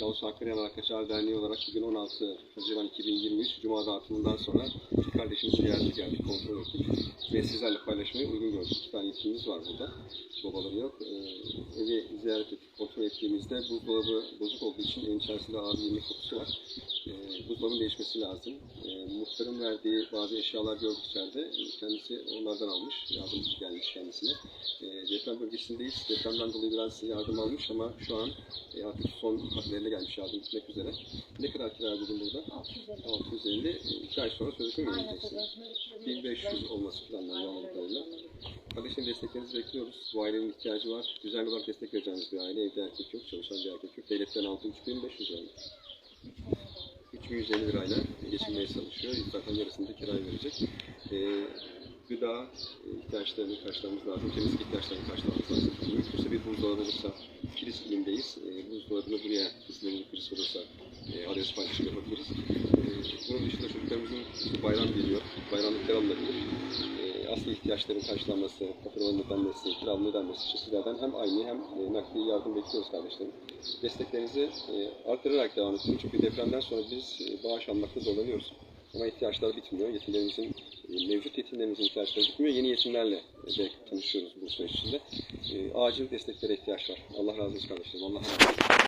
Gavuz Hakkari Arkadaşlar Derneği olarak bugün 16 Haziran 2023 Cuma dağıtımından sonra iki kardeşimiz ziyarete geldik, kontrol ettik. Ve sizlerle paylaşmayı uygun gördük. İki tane yetkimiz var burada. Babaları yok. Ee, evi ziyaret ettik, kontrol ettiğimizde buzdolabı bozuk olduğu için evin içerisinde ağır yemek kokusu var. Ee, buzdolabının değişmesi lazım. Ee, muhtarın verdiği bazı eşyalar gördük içeride. Kendisi onlardan almış. Yardım gelmiş kendisine. Deprem bölgesindeyiz. Depremden dolayı biraz yardım almış ama şu an e, artık son hatlarına gelmiş yardım gitmek üzere. Ne kadar kira buldun burada? 650. 650. 2 ay sonra sözleşme mi vereceksin? sözleşme 1500 olması planlanıyor anladığım kadarıyla. Kardeşlerin desteklerinizi bekliyoruz. Bu ailenin ihtiyacı var. Düzenli olarak destek vereceğimiz bir aile. Evde erkek yok, çalışan bir erkek yok. Devletten aldığı 3500 lira. 3150 lirayla geçinmeye çalışıyor. Zaten yarısını da kiraya verecek. Ee, gıda e, ihtiyaçlarını karşılamamız lazım. Temizlik ihtiyaçlarını karşılamamız lazım. Mümkünse bir buzdolabı olursa, kilis ilindeyiz. E, buzdolabını buraya bir kriz olursa e, adres paylaşım yapabiliriz. E, bunun dışında çocuklarımızın bayram geliyor. Bayramlıklar alınabilir. E, asli ihtiyaçların karşılanması, faturaların ödenmesi, kiraların ödenmesi için sizlerden hem aynı hem e, nakdi yardım bekliyoruz kardeşlerim. Desteklerinizi e, arttırarak devam edin. Çünkü depremden sonra biz e, bağış almakta zorlanıyoruz. Ama ihtiyaçlar bitmiyor. Yetimlerimizin, mevcut yetimlerimizin ihtiyaçları bitmiyor. Yeni yetimlerle de tanışıyoruz bu süreç içinde. E, acil desteklere ihtiyaç var. Allah razı olsun kardeşlerim. Allah razı olsun.